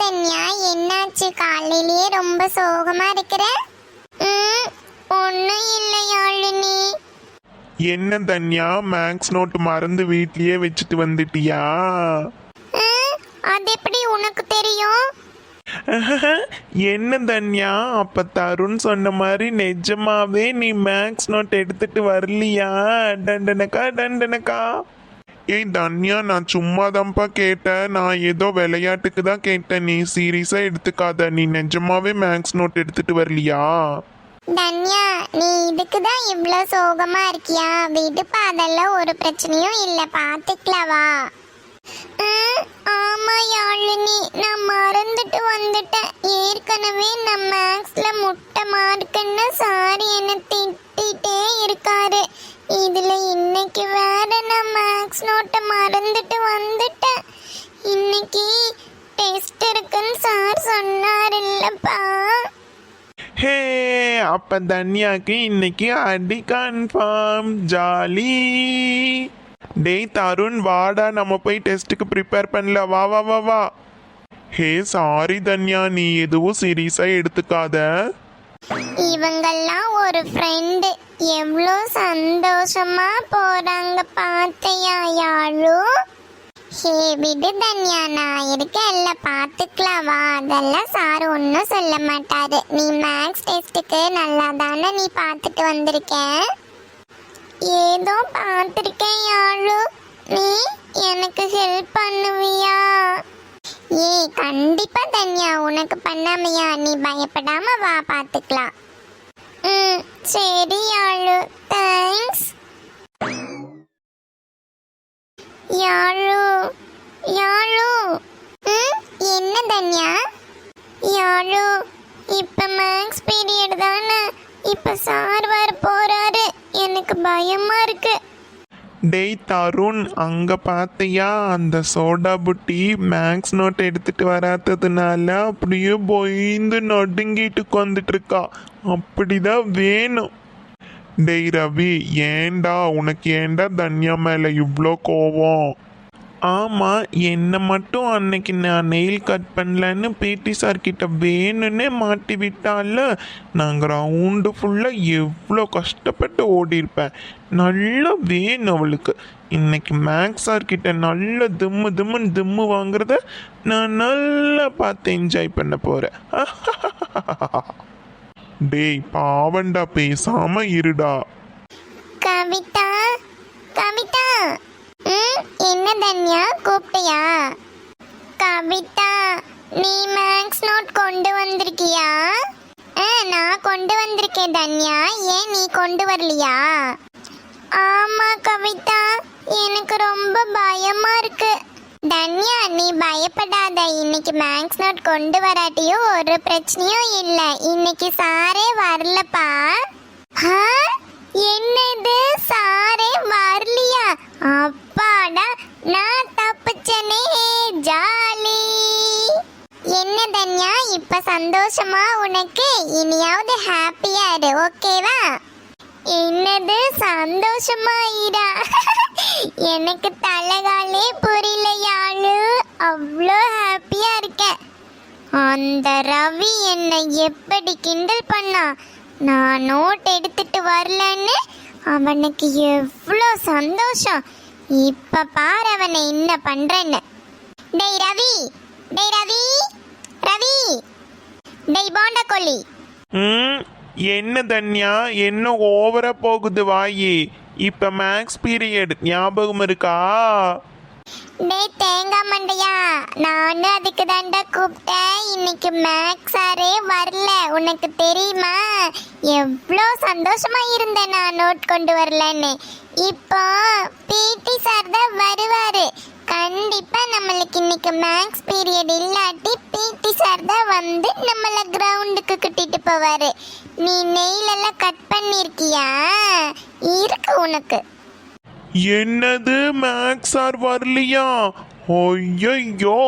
தன்யா என்னாச்சு? காலையிலேயே ரொம்ப சோகமா இருக்கிற? ம், ஒண்ணும் இல்லை யாழினி என்ன தன்யா? மேக்ஸ் நோட் மறந்து வீட்லயே வச்சுட்டு வந்துட்டியா? அது எப்படி உனக்கு தெரியும்? என்ன தன்யா? அப்ப தருண் சொன்ன மாதிரி நிஜமாவே நீ மேக்ஸ் நோட் எடுத்துட்டு வரலையா? டண்டனக்கா டண்டனக்கா. ஏய் தன்யா நான் சும்மா தான்ப்பா கேட்டேன். நான் ஏதோ விளையாட்டுக்கு தான் கேட்டேன். நீ சீரியஸா எடுத்துக்காத. நீ நிஜமாவே மேக்ஸ் நோட் எடுத்துட்டு வரலையா? தன்யா நீ இதுக்கு தான் இவ்வளோ சோகமா இருக்கியா? விடுப்பா அதெல்லாம் ஒரு பிரச்சனையும் இல்லை. பார்த்துக்கலாம் ஆமா யாழினி நான் மறந்துட்டு வந்துட்டேன். ஏற்கனவே நான் மேக்ஸ்ல முட்டை மார்க்குன்னு சாரி என்ன திட்டே இருக்காரு. இதுல இன்னைக்கு வேற மேக்ஸ் நோட்டை மறந்துட்டு வந்துட்டேன். இன்னைக்கு டெஸ்ட் இருக்குன்னு சார் சொன்னார் இல்லப்பா. ஹே அப்ப தன்யாக்கு இன்னைக்கு அடி கன்ஃபார்ம் ஜாலி. டேய் தருண் வாடா நம்ம போய் டெஸ்ட்டுக்கு ப்ரிப்பேர் பண்ணல. வா வா வா வா. ஹே சாரி தன்யா நீ எதுவும் சீரியஸாக எடுத்துக்காத. இவங்கெல்லாம் ஒரு ஃப்ரெண்டு எவ்வளோ சந்தோஷமா போறாங்க பார்த்தையா யாழு? ஹே விடு தன்யா நான் இருக்கேன்ல பார்த்துக்கலாம் வா. அதெல்லாம் சார் ஒன்றும் சொல்ல மாட்டாரு. நீ மேக்ஸ் டெஸ்ட்டுக்கு நல்லா தானே நீ பார்த்துட்டு வந்திருக்க ஏதோ பார்த்துருக்கேன் யாழு. நீ எனக்கு ஹெல்ப் பண்ணுவியா? ஏய் கண்டிப்பா தன்யா உனக்கு பண்ணாமையா? நீ பயப்படாம வா பார்த்துக்கலாம் ம் சரி யாழு. தேங்க்ஸ் யாழு யாழு. ம் என்ன தன்யா? யாழு இப்ப மேக்ஸ் பீரியட் தானே? இப்ப சார் வர போறாரு. எனக்கு பயமா இருக்கு. டேய் தருண் அங்க பார்த்தியா அந்த சோடா புட்டி மேக்ஸ் நோட் எடுத்துட்டு வராததுனால அப்படியே பொய்ந்து நடுங்கிட்டு உட்காந்துட்டு இருக்கா அப்படிதான் வேணும். டேய் ரவி ஏன்டா? உனக்கு ஏண்டா தன்யா மேல இவ்வளோ கோவம்? ஆமாம் என்னை மட்டும் அன்னைக்கு நான் நெயில் கட் பண்ணலன்னு பிடி சார் கிட்ட வேணும்னே மாட்டி விட்டால நாங்கள் ரவுண்டு ஃபுல்லாக எவ்வளோ கஷ்டப்பட்டு ஓடிருப்பேன் நல்லா வேணும் அவளுக்கு. இன்னைக்கு மேக்ஸ் சார் கிட்ட நல்ல திம்மு திம்முன்னு திம்மு வாங்குறத நான் நல்லா பார்த்து என்ஜாய் பண்ண போகிறேன் டேய் பாவண்டா பேசாமல் இருடா. கவிதா ம் என்ன கூப்பிட்டியா? கவிதா நீ மேக்ஸ் நோட் கொண்டு வந்திருக்கியா? நான் கொண்டு வந்திருக்கேன் தன்யா. ஏன் நீ கொண்டு வரலையா? ஆமா கவிதா. எனக்கு ரொம்ப பயமா இருக்கு. தன்யா நீ பயப்படாத. இன்னைக்கு மேக்ஸ் நோட் கொண்டு வராட்டியும் ஒரு பிரச்சனையும் இல்லை. இன்னைக்கு சாரே வரலப்பா. ஆ? என்னது? சாரே வரலையா? அப்பாடா நான் தப்பிச்சனே ஜாலி. என்ன தன்யா இப்ப சந்தோஷமா உனக்கு? இனியாவது ஹாப்பியா இரு ஓகேவா என்னது சந்தோஷமா இரா எனக்கு தலைகாலே புரியல யாழு அவ்வளோ ஹாப்பியா இருக்கேன் அந்த ரவி என்னை எப்படி கிண்டல் பண்ணா? நான் நோட் எடுத்துட்டு வரலன்னு அவனுக்கு எவ்வளோ சந்தோஷம். இப்ப பாரு அவனை என்ன பண்றேன்னு. டேய் ரவி டேய் ரவி ரவி. டேய் போண்டா கொல்லி ம் என்ன தன்யா என்ன ஓவரா போகுது வாயி? இப்ப மேக்ஸ் பீரியட் ஞாபகம் இருக்கா? டேய் தேங்காய் மண்டையா நானும் அதுக்கு தாண்டா கூப்பிட்டேன். இன்னைக்கு மேக்ஸ் சாரே வரல. உனக்கு தெரியுமா? எவ்வளோ சந்தோஷமா இருந்தேன் நான் நோட் கொண்டு வரலன்னு. இப்போ பிடி சார் தான் வருவாரு. கண்டிப்பா நம்மளுக்கு இன்னைக்கு மேக்ஸ் பீரியட் இல்லாட்டி பிடி சார் தான் வந்து நம்மள கிரவுண்டுக்கு கூட்டிட்டு போவாரு. நீ நெயிலெல்லாம் கட் பண்ணிருக்கியா? இருக்கு உனக்கு. என்னது மேக்ஸ் சார் வரலையா? ஐயோ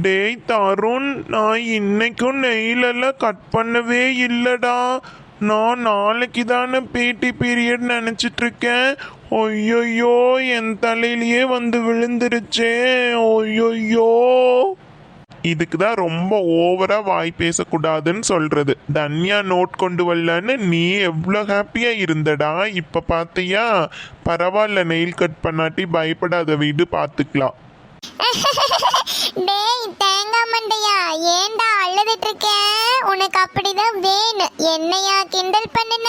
டேய் தருண் நான் இன்னைக்கும் நெயிலெல்லாம் கட் பண்ணவே இல்லைடா. நான் நாளைக்கு தானே பிடி பீரியட் நினச்சிட்டு இருக்கேன் ஐயோ என் தலையிலேயே வந்து விழுந்துருச்சே. ஐயோ இதுக்கு தான் ரொம்ப ஓவரா வாய் பேசக்கூடாதுன்னு சொல்றது. தன்யா நோட் கொண்டு வரலன்னு நீ எவ்வளோ ஹாப்பியா இருந்தடா. இப்ப பார்த்தியா பரவாயில்ல நெயில் கட் பண்ணாட்டி பயப்படாத வீடு பார்த்துக்கலாம் டேய் தேங்காய் மண்டையா? ஏன்டா அழுதுட்டு இருக்க உனக்கு அப்படிதான் வேணும் என்னையா கிண்டல் பண்ணுன?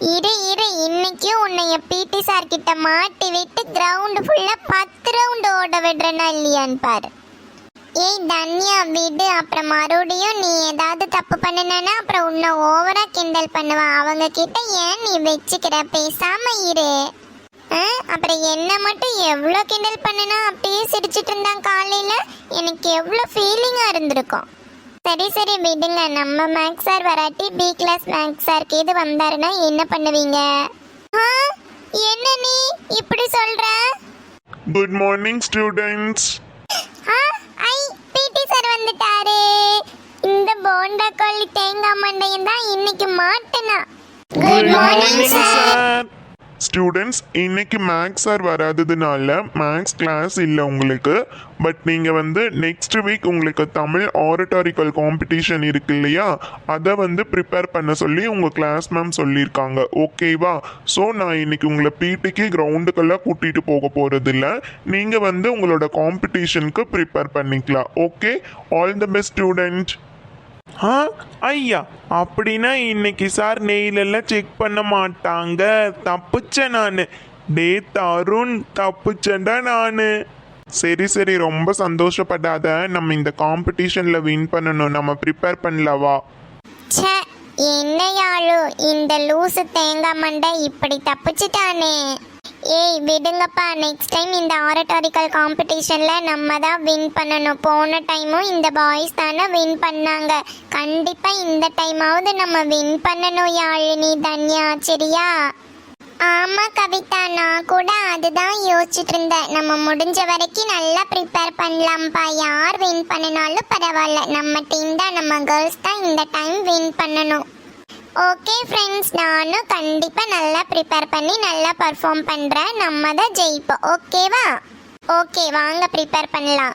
இரு இரு. இன்னைக்கு உன்னைய பிடி சார் கிட்ட மாட்டி விட்டு கிரவுண்ட் ஃபுல்லா பத்து ரவுண்ட் ஓட விடுறேனா இல்லையான்னு பாரு. ஏய் தன்யா விடு. அப்புறம் மறுபடியும் நீ ஏதாவது தப்பு பண்ணினா அப்புறம் உன்னை ஓவரா கிண்டல் பண்ணுவான் அவங்க கிட்ட ஏன் நீ வச்சுக்கிற? பேசாம இரு. அப்புறம் என்ன மட்டும் எவ்வளோ கிண்டல் பண்ணுனா அப்படியே சிரிச்சிட்டு இருந்தான் காலையில? எனக்கு எவ்வளோ ஃபீலிங்கா இருந்திருக்கும். சரி சரி விடுங்க. நம்ம மேக்ஸ் சார் வராட்டி பி கிளாஸ் மேக்ஸ் சாருக்கு இது வந்தாருன்னா என்ன பண்ணுவீங்க? என்ன நீ இப்படி சொல்ற? குட் மார்னிங் ஸ்டூடெண்ட்ஸ் ஐ பிடி சார் வந்துட்டாரு. இந்த போண்டா கோழி தேங்காய் மண்டையும் தான் இன்னைக்கு மாட்டனா. குட் மார்னிங் சார் ஸ்டூடெண்ட்ஸ் இன்னைக்கு மேக்ஸ் சார் வராததுனால மேக்ஸ் கிளாஸ் இல்லை உங்களுக்கு. பட் நீங்கள் வந்து நெக்ஸ்ட் வீக் உங்களுக்கு தமிழ் ஆரட்டாரிக்கல் காம்படிஷன் இருக்கு இல்லையா? அதை வந்து ப்ரிப்பேர் பண்ண சொல்லி உங்கள் கிளாஸ் மேம் சொல்லியிருக்காங்க. ஓகேவா ஸோ நான் இன்னைக்கு உங்களை பிடிக்கு கிரவுண்டுக்கெல்லாம் கூட்டிகிட்டு போக போகிறதில்ல நீங்கள் வந்து உங்களோட காம்படிஷனுக்கு ப்ரிப்பேர் பண்ணிக்கலாம். Okay all the best student ஆ? ஐயா அப்படின்னா இன்னைக்கு சார் நெயிலெல்லாம் செக் பண்ண மாட்டாங்க. தப்புச்சேன் நான். டே தருண் தப்பிச்சேன்டா நான். சரி சரி ரொம்ப சந்தோஷப்படாத. நம்ம இந்த காம்படிஷனில் வின் பண்ணணும். நம்ம ப்ரிப்பேர் பண்ணலவா ச்சே என்னையாளு இந்த லூசு தேங்காய் மண்டை இப்படி தப்பிச்சிட்டானே. ஏய் விடுங்கப்பா. நெக்ஸ்ட் டைம் இந்த ஆரட்டாரிக்கல் காம்படிஷனில் நம்ம தான் வின் பண்ணணும். போன டைமும் இந்த பாய்ஸ் தானே வின் பண்ணாங்க. கண்டிப்பாக இந்த டைமாவது நம்ம வின் பண்ணணும் யாழினி தன்யா சரியா? ஆமாம் கவிதா. நான் கூட அதுதான் யோசிச்சுட்டு இருந்தேன் நம்ம முடிஞ்ச வரைக்கும் நல்லா ப்ரிப்பேர் பண்ணலாம்ப்பா. யார் வின் பண்ணினாலும் பரவாயில்ல. நம்ம டீம் தான் நம்ம கேர்ள்ஸ் தான் இந்த டைம் வின் பண்ணணும். ஓகே ஃப்ரெண்ட்ஸ் நானும் கண்டிப்பாக நல்லா ப்ரிப்பேர் பண்ணி நல்லா பர்ஃபார்ம் பண்ணுறேன் நம்ம தான் ஜெயிப்போம். ஓகேவா ஓகே வாங்க ப்ரிப்பேர் பண்ணலாம்.